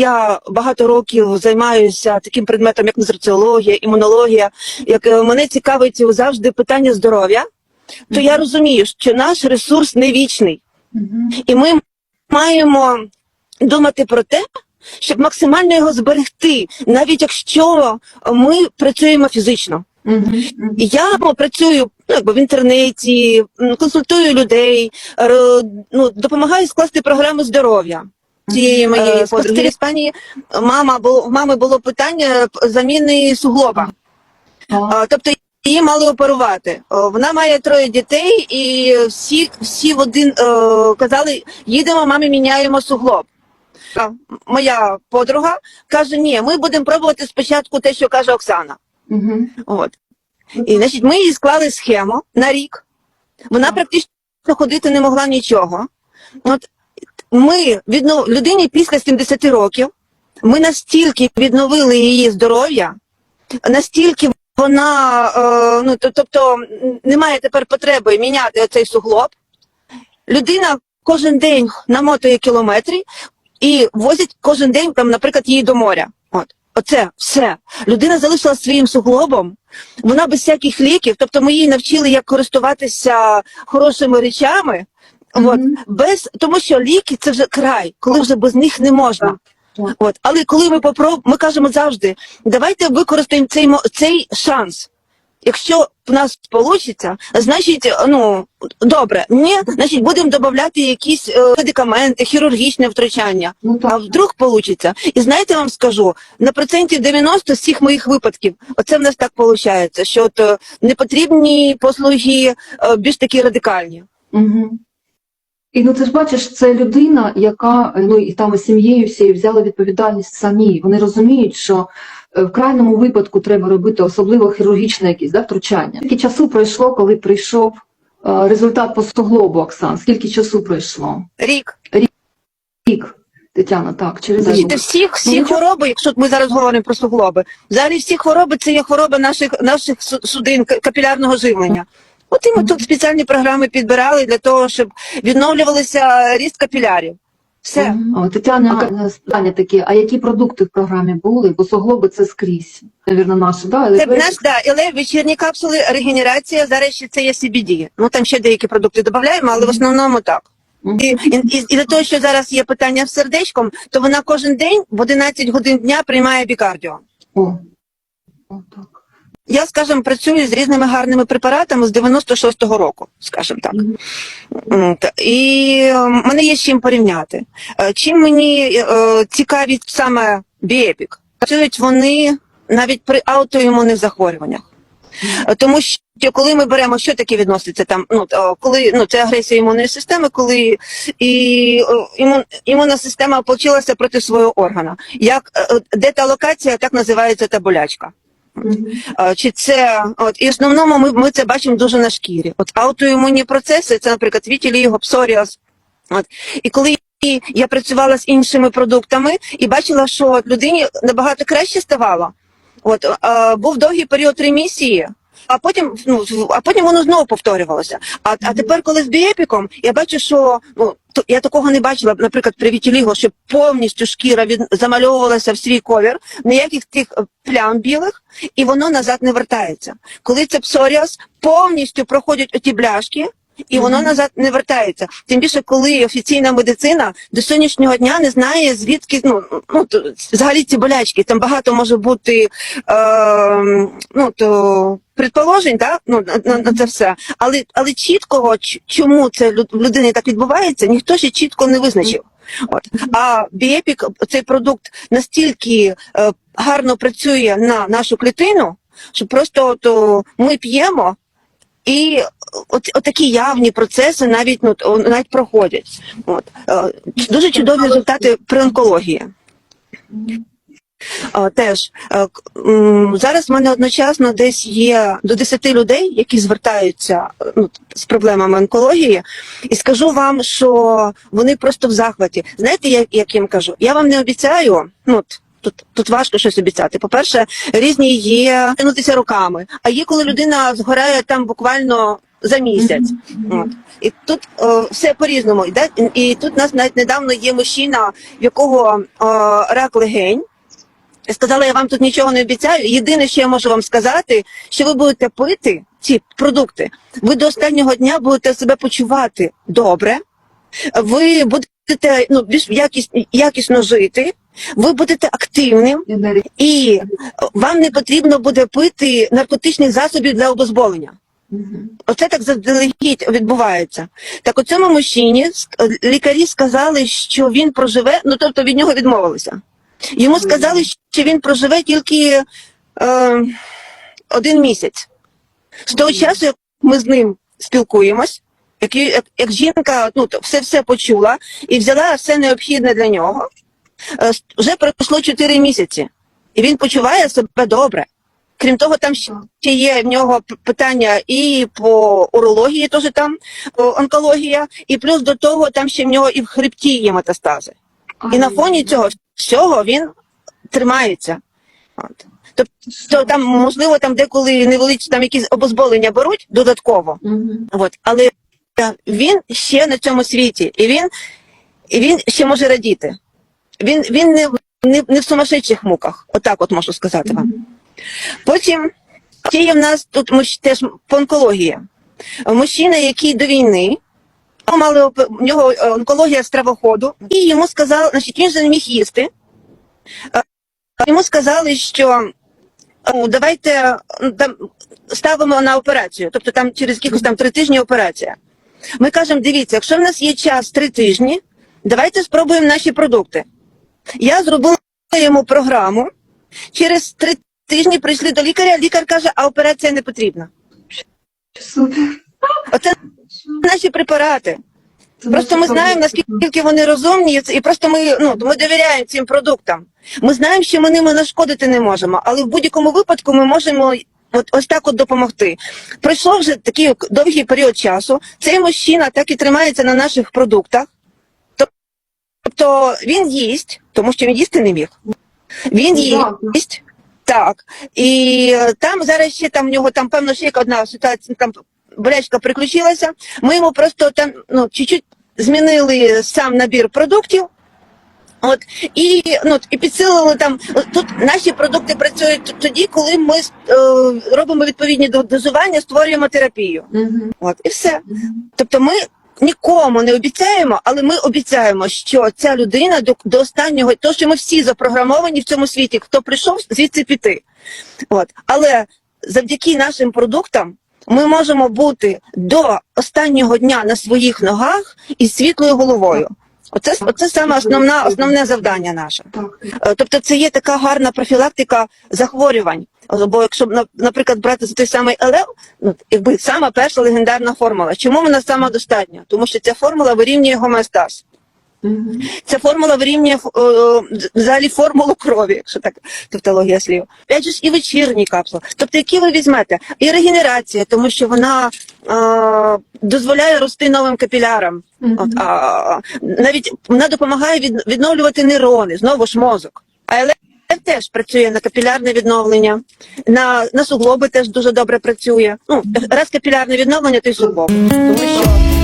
Я багато років займаюся таким предметом, як нутриціологія, імунологія. Як е, мене цікавить завжди питання здоров'я, то я розумію, що наш ресурс не вічний, і ми маємо думати про те, щоб максимально його зберегти, навіть якщо ми працюємо фізично. І Я ну, працюю ну, якби в інтернеті, консультую людей, ну, допомагаю скласти програму здоров'я. Цієї моєї Е, подруги в Іспанії мама було в мами було питання заміни суглоба. А, Тобто її мали оперувати. Вона має троє дітей, і всі, всі в один е, казали: їдемо, мамі міняємо суглоб. Моя подруга каже: ні, ми будемо пробувати спочатку те, що каже Оксана. От. І значить, ми їй склали схему на рік. Вона практично ходити не могла нічого. От ми віднов... людині після 70 років ми настільки відновили її здоров'я, настільки вона е, ну, тобто немає тепер потреби міняти цей суглоб. Людина кожен день намотує кілометри і возять кожен день, там, наприклад, її до моря. От. Оце все. Людина залишилася своїм суглобом, вона без всяких ліків, тобто ми її навчили, як користуватися хорошими речами. От, без, тому що ліки це вже край, коли вже без них не можна. Так. От, але коли ми попроб... ми кажемо завжди, давайте використаємо цей, цей шанс. Якщо в нас вийде, значить, ну добре, ні, значить будемо додавати якісь е, медикаменти, хірургічне втручання. Ну А вдруг вийде? І знаєте, вам скажу, на процентів 90 з всіх моїх випадків, оце в нас так виходить, що от, е, непотрібні послуги е, більш такі радикальні. Угу. І ну ти ж бачиш, це людина, яка ну і там із сім'єю всією взяла відповідальність самі. Вони розуміють, що е, в крайньому випадку треба робити особливо хірургічне якісь да, втручання. Скільки часу пройшло, коли прийшов е, результат по суглобу, Оксан? Скільки часу пройшло? Рік. Рік, Рік. Тетяна, так, через Значить, рік. всіх, всі Ну, хвороби, якщо ми зараз говоримо про суглоби, взагалі всі хвороби це є хвороба наших наших су- судин капілярного живлення. От і ми тут спеціальні програми підбирали для того, щоб відновлювалися ріст капілярів. Все. О, Тетяна, е, питання таке, а які продукти в програмі були? Бо суглоби це скрізь. Навірно, наші, да? Це наш да, але вечірні капсули, регенерація, зараз ще це є CBD. Ну там ще деякі продукти додаємо, але в основному так. І, і, і, і для того, що зараз є питання з сердечком, то вона кожен день в 11 годин дня приймає бікардіо. О. О, так. Я, скажімо, працюю з різними гарними препаратами з 96-го року, скажімо так. І е, мене є з чим порівняти. Е, Чим мені е, цікаві саме біепік? Працюють вони навіть при аутоімунних захворюваннях. Тому що коли ми беремо, що таке відноситься там, ну коли ну це агресія імунної системи, коли і імун, імунна система почалася проти свого органа. Як е, е, деталокація, так називається та болячка. Чи це от і в основному ми, ми це бачимо дуже на шкірі. От аутоімунні процеси, це, наприклад, вітіліго, псоріаз. От і коли я працювала з іншими продуктами і бачила, що людині набагато краще ставало. От е, був довгий період ремісії. А потім, ну а потім воно знову повторювалося. А, а тепер, коли з біепіком, я бачу, що ну то я такого не бачила, наприклад, при вітіліго, що повністю шкіра від замальовувалася в свій колір, ніяких тих е, плям білих, і воно назад не вертається. Коли це псоріаз, повністю проходять оті бляшки. І воно назад не вертається. Тим більше, коли офіційна медицина до сьогоднішнього дня не знає, звідки ну, ну то, взагалі ці болячки. Там багато може бути е, ну, то, предположень, так? Ну, на, на, це все. Але, але чіткого, чому це в людини так відбувається, ніхто ще чітко не визначив. От. А біепік, цей продукт настільки е, гарно працює на нашу клітину, що просто от, ми п'ємо. І от, от такі явні процеси навіть ну навіть проходять. От е, дуже чудові результати при онкології. Е, Теж е, зараз в мене одночасно десь є до 10 людей, які звертаються ну, з проблемами онкології, і скажу вам, що вони просто в захваті. Знаєте, як, як їм кажу? Я вам не обіцяю, ну тут, тут важко щось обіцяти. По-перше, різні є тянутися руками, а є коли людина згорає там буквально за місяць. От. І тут е, все по-різному. йде. І тут у нас навіть недавно є мужчина, в якого е, рак легень. Сказала, я вам тут нічого не обіцяю. Єдине, що я можу вам сказати, що ви будете пити ці продукти, ви до останнього дня будете себе почувати добре, ви будете ну, більш якіс, якісно жити, ви будете активним, і вам не потрібно буде пити наркотичних засобів для обезболення. Оце так заздалегідь відбувається. Так у цьому мужчині лікарі сказали, що він проживе, ну тобто від нього відмовилися. Йому сказали, що він проживе тільки е, один місяць. З того часу, як ми з ним спілкуємось, як, як, як жінка ну, все все почула і взяла все необхідне для нього, е, вже пройшло 4 місяці, і він почуває себе добре. Крім того, там ще є в нього питання і по урології, теж там онкологія, і плюс до того там ще в нього і в хребті є метастази. І на фоні цього всього він тримається. От. Тобто там, можливо, там деколи невеличкі там якісь обезболення беруть додатково, Мгм. от, але він ще на цьому світі, і він, і він ще може радіти. Він, він не, не, не в сумасшедших муках, отак от можу сказати вам. Потім є в нас тут теж по онкології. Мужчина, який до війни, мали в нього е, онкологія стравоходу, і йому сказали, значить, він же не міг їсти. Е, Йому сказали, що ну, давайте ставимо на операцію, тобто там через якихось там три тижні операція. Ми кажемо, дивіться, якщо в нас є час три тижні, давайте спробуємо наші продукти. Я зробила йому програму. Через три тижні прийшли до лікаря, лікар каже, а операція не потрібна. Супер. Оце наші препарати. Просто ми знаємо, наскільки вони розумні, і просто ми, ну, ми довіряємо цим продуктам. Ми знаємо, що ми ними нашкодити не можемо, але в будь-якому випадку ми можемо от, ось так от допомогти. Пройшло вже такий довгий період часу. Цей мужчина так і тримається на наших продуктах. Тобто він їсть, тому що він їсти не міг. Він їсть. Так. І е, там зараз ще там в нього там певно ще одна ситуація, там болячка приключилася. Ми йому просто там ну, чуть-чуть змінили сам набір продуктів. От і ну і підсилили там. Тут наші продукти працюють тоді, коли ми е, робимо відповідні дозування, створюємо терапію. Мгм. От і все. Мгм. Тобто ми нікому не обіцяємо, але ми обіцяємо, що ця людина до, до останнього, то що ми всі запрограмовані в цьому світі, хто прийшов звідси піти. От. Але завдяки нашим продуктам ми можемо бути до останнього дня на своїх ногах і світлою головою. Оце, оце саме основна, основне завдання наше. Е, Тобто це є така гарна профілактика захворювань. Бо якщо на- наприклад, брати за той самий ЛЛ, ну якби сама перша легендарна формула. Чому вона сама достатня? Тому що ця формула вирівнює гомеостаз. Ця формула вирівнює е, взагалі формулу крові, якщо так тавтологія слів. Опять ж і вечірні капсули. Тобто, які ви візьмете? І регенерація, тому що вона е, дозволяє рости новим капілярам. Мгм. От, а, навіть вона допомагає від, відновлювати нейрони, знову ж мозок. А ЛФ теж працює на капілярне відновлення, на, на суглоби теж дуже добре працює. Ну, раз капілярне відновлення, то й суглоб. Тому що